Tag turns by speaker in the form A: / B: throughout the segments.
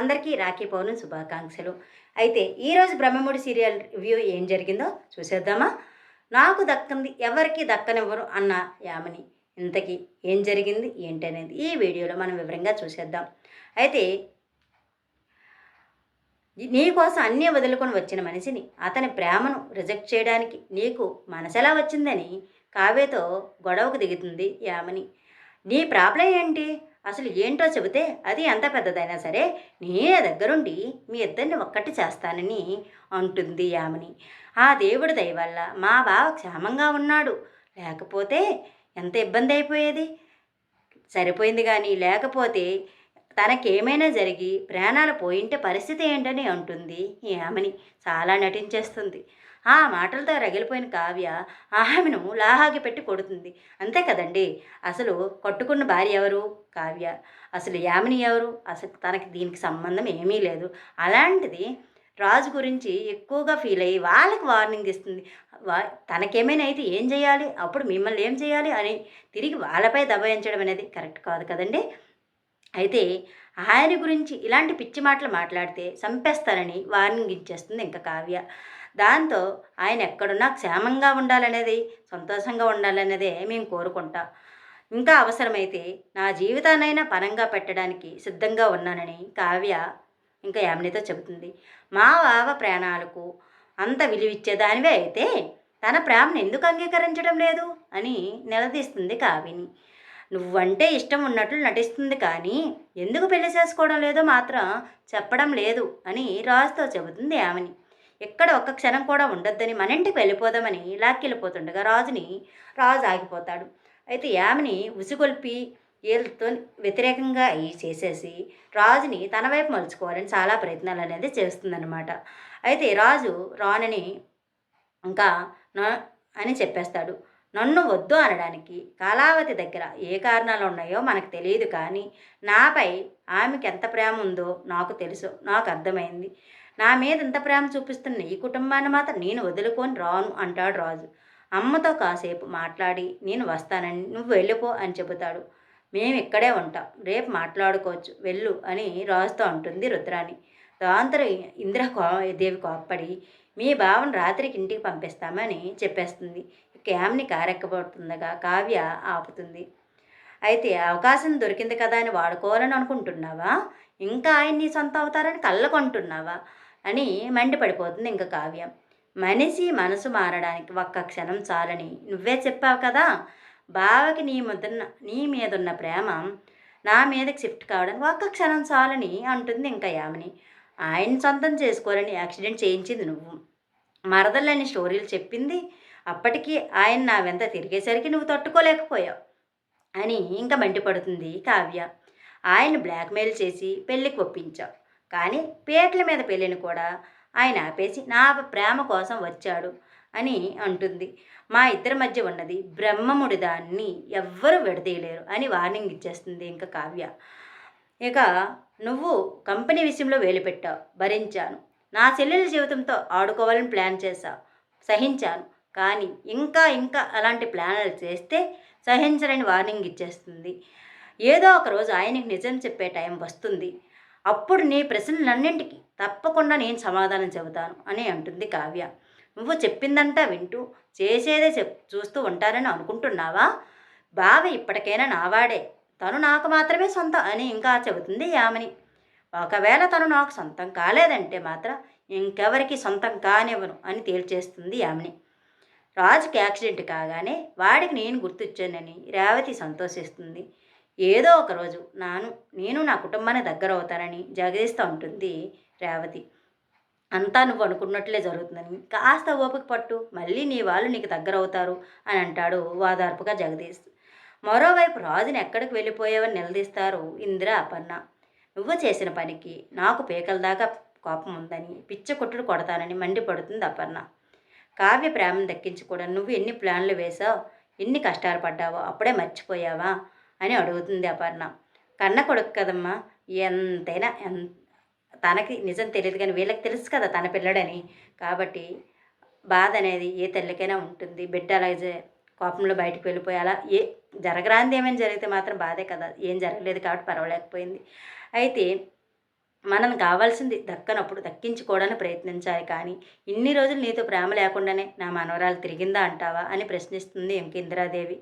A: అందరికీ రాఖీ పౌర్ణమి శుభాకాంక్షలు. అయితే ఈరోజు బ్రహ్మముడి సీరియల్ రివ్యూ ఏం జరిగిందో చూసేద్దామా? నాకు దక్కంది ఎవరికి దక్కనివ్వరు అన్న యామని. ఇంతకీ ఏం జరిగింది? ఏంటనేది ఈ వీడియోలో మనం వివరంగా చూసేద్దాం. అయితే నీకోసం అన్నీ వదులుకొని వచ్చిన మనిషిని అతని ప్రేమను రిజెక్ట్ చేయడానికి నీకు మనసెలా వచ్చిందని కావ్యతో గొడవకు దిగుతుంది యామని. నీ ప్రాబ్లం ఏంటి? అసలు ఏంటో చెబితే అది ఎంత పెద్దదైనా సరే నేనే దగ్గరుండి మీ ఇద్దరిని ఒక్కటి చేస్తానని అంటుంది యామిని. ఆ దేవుడి దయ వల్ల మా బావ క్షేమంగా ఉన్నాడు. లేకపోతే ఎంత ఇబ్బంది అయిపోయేది? సరిపోయింది కానీ లేకపోతే తనకేమైనా జరిగి ప్రాణాలు పోయింటే పరిస్థితి ఏంటని అంటుంది ఈ ఆమెని చాలా నటించేస్తుంది. ఆ మాటలతో రగిలిపోయిన కావ్య ఆమెను లాహాకి పెట్టి కొడుతుంది. అంతే కదండి? అసలు కొట్టుకున్న భార్య ఎవరు? కావ్య. అసలు యామిని ఎవరు? అసలు తనకి దీనికి సంబంధం ఏమీ లేదు. అలాంటిది రాజు గురించి ఎక్కువగా ఫీల్ అయ్యి వాళ్ళకి వార్నింగ్ ఇస్తుంది. వా తనకేమైనా అయితే ఏం చేయాలి? అప్పుడు మిమ్మల్ని ఏం చేయాలి? అని తిరిగి వాళ్ళపై దబాయించడం అనేది కరెక్ట్ కాదు కదండి? అయితే ఆయన గురించి ఇలాంటి పిచ్చి మాటలు మాట్లాడితే చంపేస్తానని వార్నింగ్ ఇచ్చేస్తుంది ఇంకా కావ్య. దాంతో ఆయన ఎక్కడున్నా క్షేమంగా ఉండాలనేది సంతోషంగా ఉండాలనేదే మేము కోరుకుంటాం. ఇంకా అవసరమైతే నా జీవితాన్నైనా పరంగా పెట్టడానికి సిద్ధంగా ఉన్నానని కావ్య ఇంకా యామినితో చెబుతుంది. మా బావ ప్రాణాలకు అంత విలువిచ్చేదానివే అయితే తన ప్రేమను ఎందుకు అంగీకరించడం లేదు అని నిలదీస్తుంది కావిని నువ్వంటే ఇష్టం ఉన్నట్లు నటిస్తుంది కానీ ఎందుకు పెళ్ళి చేసుకోవడం లేదో మాత్రం చెప్పడం లేదు అని రాజుతో చెబుతుంది ఆమెని ఎక్కడ ఒక్క క్షణం కూడా ఉండొద్దని మన ఇంటికి వెళ్ళిపోదామని లాక్కెళ్ళిపోతుండగా రాజుని రాజు ఆగిపోతాడు. అయితే యామిని ఉసిగొల్పి వీళ్ళతో వ్యతిరేకంగా అయ్యి చేసేసి రాజుని తన వైపు మలుచుకోవాలని చాలా ప్రయత్నాలు అనేది చేస్తుందన్నమాట. అయితే రాజు రానని ఇంకా అని చెప్పేస్తాడు. నన్ను వద్దు అనడానికి కాలావతి దగ్గర ఏ కారణాలు ఉన్నాయో మనకు తెలియదు కానీ నాపై ఆమెకి ఎంత ప్రేమ ఉందో నాకు తెలుసు నాకు అర్థమైంది. నా మీద ఇంత ప్రేమ చూపిస్తున్న ఈ కుటుంబాన్ని మాత్రం నేను వదులుకొని రాను అంటాడు రాజు. అమ్మతో కాసేపు మాట్లాడి నేను వస్తానని నువ్వు వెళ్ళిపో అని చెబుతాడు. మేము ఇక్కడే ఉంటాం రేపు మాట్లాడుకోవచ్చు వెళ్ళు అని రాజుతో అంటుంది రుద్రాణి. దాంతో ఇంద్ర దేవి కోప్పడి మీ భావన రాత్రికి ఇంటికి పంపిస్తామని చెప్పేస్తుంది. క్యామ్ని కారెక్కబడుతుండగా కావ్య ఆపుతుంది. అయితే అవకాశం దొరికింది కదా అని వాడుకోవాలని అనుకుంటున్నావా? ఇంకా ఆయన్ని సొంత అవుతారని కళ్ళకొంటున్నావా? అని మండిపడిపోతుంది ఇంకా కావ్యం. మనిషి మనసు మారడానికి ఒక్క క్షణం చాలని. నువ్వే చెప్పావు కదా బావకి నీ ముద్దున్న నీ మీదున్న ప్రేమ నా మీదకి షిఫ్ట్ కావడానికి ఒక్క క్షణం చాలని అంటుంది ఇంకా యామిని. ఆయన సొంతం చేసుకోవాలని యాక్సిడెంట్ చేయించింది నువ్వు. మరదలని స్టోరీలు చెప్పింది అప్పటికి ఆయన నా వెంత తిరిగేసరికి నువ్వు తట్టుకోలేకపోయావు అని ఇంకా మండిపడుతుంది కావ్య. ఆయన బ్లాక్మెయిల్ చేసి పెళ్ళికి ఒప్పించావు. కానీ పేట్ల మీద పెళ్ళిని కూడా ఆయన ఆపేసి నా ప్రేమ కోసం వచ్చాడు అని అంటుంది. మా ఇద్దరి మధ్య ఉన్నది బ్రహ్మముడి దాన్ని ఎవ్వరు విడదీయలేరు అని వార్నింగ్ ఇచ్చేస్తుంది ఇంకా కావ్య. ఇక నువ్వు కంపెనీ విషయంలో వేలు పెట్టావు భరించాను. నా చెల్లెల జీవితంతో ఆడుకోవాలని ప్లాన్ చేశావు సహించాను. కానీ ఇంకా ఇంకా అలాంటి ప్లాన్లు చేస్తే సహించరని వార్నింగ్ ఇచ్చేస్తుంది. ఏదో ఒక రోజు ఆయనకి నిజం చెప్పే టైం వస్తుంది. అప్పుడు నీ ప్రశ్నలన్నింటికి తప్పకుండా నేను సమాధానం చెబుతాను అని అంటుంది కావ్య. నువ్వు చెప్పిందంతా వింటూ చేసేదే చెప్ చూస్తూ ఉంటానని అనుకుంటున్నావా? బావ ఇప్పటికైనా నావాడే. తను నాకు మాత్రమే సొంతం అని ఇంకా చెబుతుంది యామిని. ఒకవేళ తను నాకు సొంతం కాలేదంటే మాత్రం ఇంకెవరికి సొంతం కానివ్వను అని తేల్చేస్తుంది యామిని. రాజుకి యాక్సిడెంట్ కాగానే వాడికి నేను గుర్తొచ్చానని రేవతి సంతోషిస్తుంది. ఏదో ఒకరోజు నాను నేను నా కుటుంబాన్ని దగ్గర అవుతానని జగదీస్తూ ఉంటుంది రేవతి. అంతా నువ్వు అనుకున్నట్లే జరుగుతుందని. కాస్త ఓపిక పట్టు మళ్ళీ నీ వాళ్ళు నీకు దగ్గర అవుతారు అని అంటాడు వాదార్పుగా జగదీష్. మరోవైపు రాజుని ఎక్కడికి వెళ్ళిపోయావని నిలదీస్తారు ఇందిర అపర్ణ. నువ్వు చేసిన పనికి నాకు పీకల దాకా కోపం ఉందని పిచ్చ కొట్టుడు కొడతానని మండిపడుతుంది అపర్ణ. కావ్య ప్రేమను దక్కించుకోవడం నువ్వు ఎన్ని ప్లాన్లు వేసావు ఎన్ని కష్టాలు పడ్డావో అప్పుడే మర్చిపోయావా? అని అడుగుతుంది అపర్ణ. కన్న కొడుకు కదమ్మా ఎంతైనా తనకి నిజం తెలియదు కానీ వీళ్ళకి తెలుసు కదా తన పిల్లడని. కాబట్టి బాధ అనేది ఏ తల్లికైనా ఉంటుంది. బిడ్డ అలాగే కోపంలో బయటకు వెళ్ళిపోయి అలా ఏ జరగరాంది ఏమైనా జరిగితే మాత్రం బాధే కదా. ఏం జరగలేదు కాబట్టి పర్వాలేకపోయింది. అయితే మనం కావాల్సింది దక్కనప్పుడు దక్కించుకోవడానికి ప్రయత్నించాలి కానీ ఇన్ని రోజులు నీతో ప్రేమ లేకుండానే నా మనవరాలు తిరిగిందా అంటావా అని ప్రశ్నిస్తుంది ఎంకి ఇందిరాదేవి.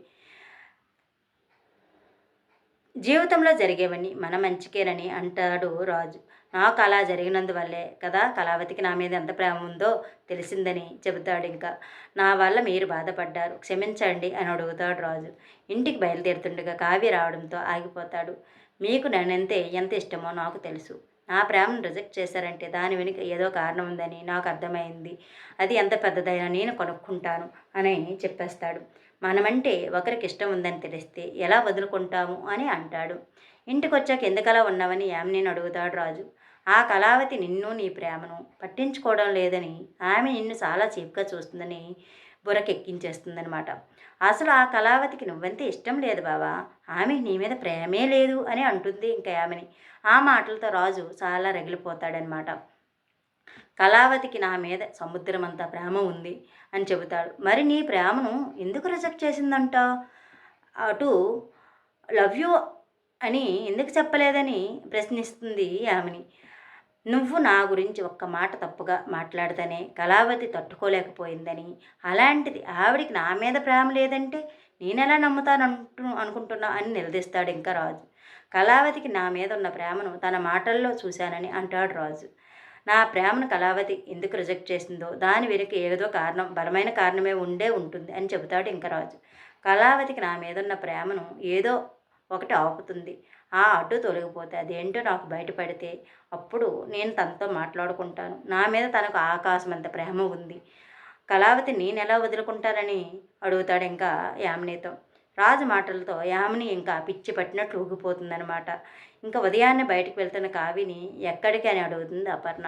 A: జీవితంలో జరిగేవని మన మంచికేనని అంటాడు రాజు. నాకు అలా జరిగినందువల్లే కదా కళావతికి నా మీద ఎంత ప్రేమ ఉందో తెలిసిందని చెబుతాడు ఇంకా. నా వల్ల మీరు బాధపడ్డారు క్షమించండి అని అడుగుతాడు రాజు. ఇంటికి బయలుదేరుతుండగా కావ్య రావడంతో ఆగిపోతాడు. మీకు నేనంతే ఎంత ఇష్టమో నాకు తెలుసు. నా ప్రేమను రిజెక్ట్ చేశారంటే దాని వెనుక ఏదో కారణం ఉందని నాకు అర్థమైంది. అది ఎంత పెద్దదైనా నేను కొనుక్కుంటాను అని చెప్పేస్తాడు. మనమంటే ఒకరికి ఇష్టం ఉందని తెలిస్తే ఎలా వదులుకుంటాము అని అంటాడు. ఇంటికి వచ్చాక ఎందుకలా ఉన్నావని యామిని అడుగుతాడు రాజు. ఆ కళావతి నిన్ను నీ ప్రేమను పట్టించుకోవడం లేదని ఆమె నిన్ను చాలా చీప్గా చూస్తుందని బురకెక్కించేస్తుందనమాట అసలు ఆ కళావతికి నువ్వంతే ఇష్టం లేదు బావా. ఆమె నీ మీద ప్రేమే లేదు అని అంటుంది ఇంకా ఆమెని ఆ మాటలతో రాజు చాలా రగిలిపోతాడనమాట కళావతికి నా మీద సముద్రమంతా ప్రేమ ఉంది అని చెబుతాడు. మరి నీ ప్రేమను ఎందుకు రిజెక్ట్ చేసిందంట? అటు లవ్ యూ అని ఎందుకు చెప్పలేదని ప్రశ్నిస్తుంది ఆమెని. నువ్వు నా గురించి ఒక్క మాట తప్పుగా మాట్లాడితేనే కళావతి తట్టుకోలేకపోయిందని. అలాంటిది ఆవిడికి నా మీద ప్రేమ లేదంటే నేనెలా నమ్ముతాను అంటు అనుకుంటున్నా అని నిలదీస్తాడు ఇంకా రాజు. కళావతికి నా మీద ఉన్న ప్రేమను తన మాటల్లో చూశానని అంటాడు రాజు. నా ప్రేమను కళావతి ఎందుకు రిజెక్ట్ చేసిందో దాని వెనుక ఏదో కారణం బలమైన కారణమే ఉండే ఉంటుంది అని చెబుతాడు ఇంకా రాజు కళావతికి నా మీద ఉన్న ప్రేమను ఏదో ఒకటి ఆపుతుంది. ఆ అడ్డు తొలగిపోతే అదేంటో నాకు బయటపడితే అప్పుడు నేను తనతో మాట్లాడుకుంటాను. నా మీద తనకు ఆకాశం అంత ప్రేమ ఉంది. కళావతి నేను ఎలా వదులుకుంటానని? అడుగుతాడు ఇంకా యామినితో. రాజు మాటలతో యామిని ఇంకా పిచ్చి పట్టినట్లు ఊగిపోతుందనమాట ఇంకా ఉదయాన్నే బయటకు వెళ్తున్న కావిని ఎక్కడికి అని అడుగుతుంది అపర్ణ.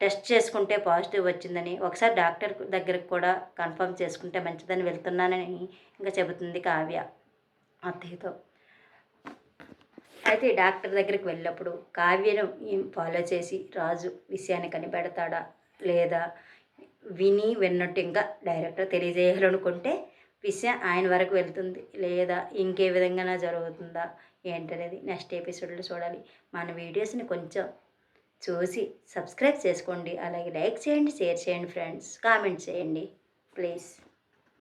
A: టెస్ట్ చేసుకుంటే పాజిటివ్ వచ్చిందని ఒకసారి డాక్టర్ దగ్గరికి కూడా కన్ఫర్మ్ చేసుకుంటే మంచిదని వెళ్తున్నానని ఇంకా చెబుతుంది కావ్య అత్తయ్యతో. అయితే డాక్టర్ దగ్గరికి వెళ్ళినప్పుడు కావ్యను ఫాలో చేసి రాజు విషయాన్ని కనిపెడతాడా లేదా విని విన్నట్టు ఇంకా డైరెక్టర్ తెలియజేయాలనుకుంటే విషయం ఆయన వరకు వెళ్తుంది. లేదా ఇంకే విధంగా జరుగుతుందా ఏంటనేది నెక్స్ట్ ఎపిసోడ్లో చూడాలి. మన వీడియోస్ని కొంచెం చూసి సబ్స్క్రైబ్ చేసుకోండి. అలాగే లైక్ చేయండి షేర్ చేయండి ఫ్రెండ్స్. కామెంట్ చేయండి ప్లీజ్.